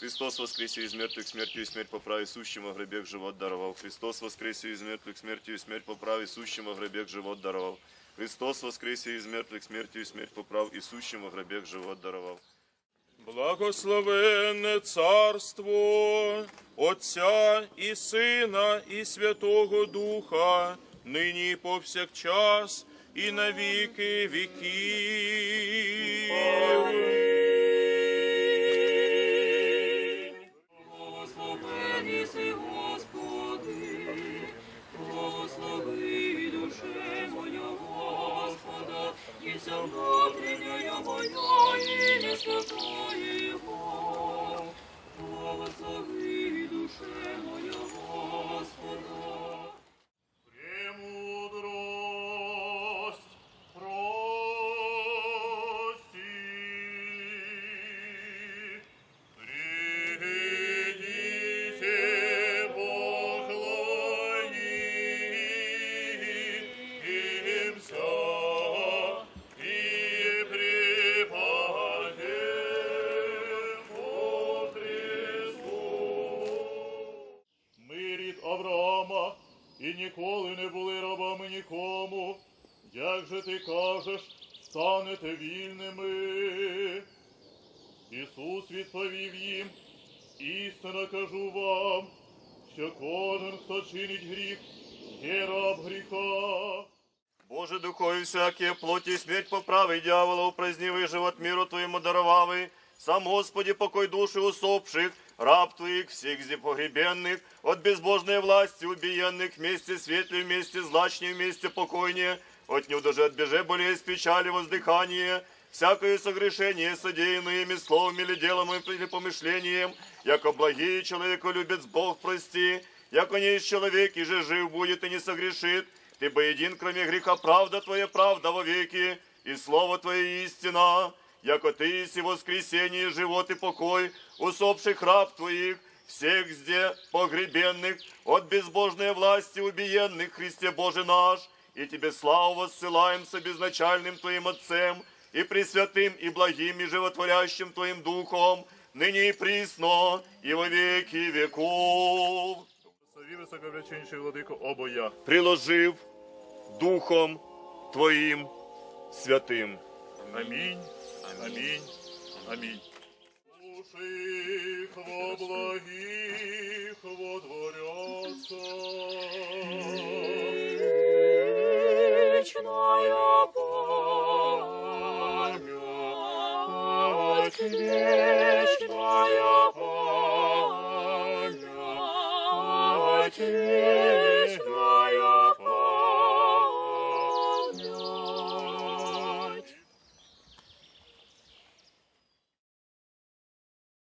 Христос воскресил из мертвых, смертью и смерть поправи, сущему в гробех живот даровал. Христос воскресил из мертвых, смертью и смерть поправи, сущему в гробех живот даровал. Христос воскресил из мертвых, смертью и смерть поправ, и сущему в гробех живот даровал. Благословенне царство Отця і Сина, і Святого Духа, нині і повсякчас, і на віки віків. І вся внутрішня не святої Його. Благослови Авраама, і ніколи не були рабами нікому. Як же ти кажеш, станете вільними? Ісус відповів їм, істинно кажу вам, що кожен, хто чинить гріх, є раб гріха. Боже духові всякі, плоті смерть поправи, дьявола, упразднивий живот миру Твоєму даровавий. Сам Господи, покой души усопших, раб Твоих, всех зе погребенных, от безбожной власти убиенных, вместе светлее, вместе злачнее, вместе покойнее, от него даже отбеже более с печали воздыхание, всякое согрешение, содеянное ими словом или делом или помышлением, яко благие человеку любец Бог прости, яко не есть человек, и же жив будет и не согрешит, ты бы един, кроме греха, правда Твоя правда во веки, и слово Твое истина, яко Ты есть и воскресение, и живот и покой, усопших раб Твоих, всех зде погребенных, от безбожной власти убиенных, Христе Боже наш, и Тебе славу воссылаем с безначальным Твоим Отцем, и пресвятым, и благим, и животворящим Твоим Духом, ныне и присно, и во веки веков. Сові високовляченіший владико обоя. приложив Духом Твоїм святим. Амінь, амінь, Слушай их во благих водворятся. Вечная память о Тебе.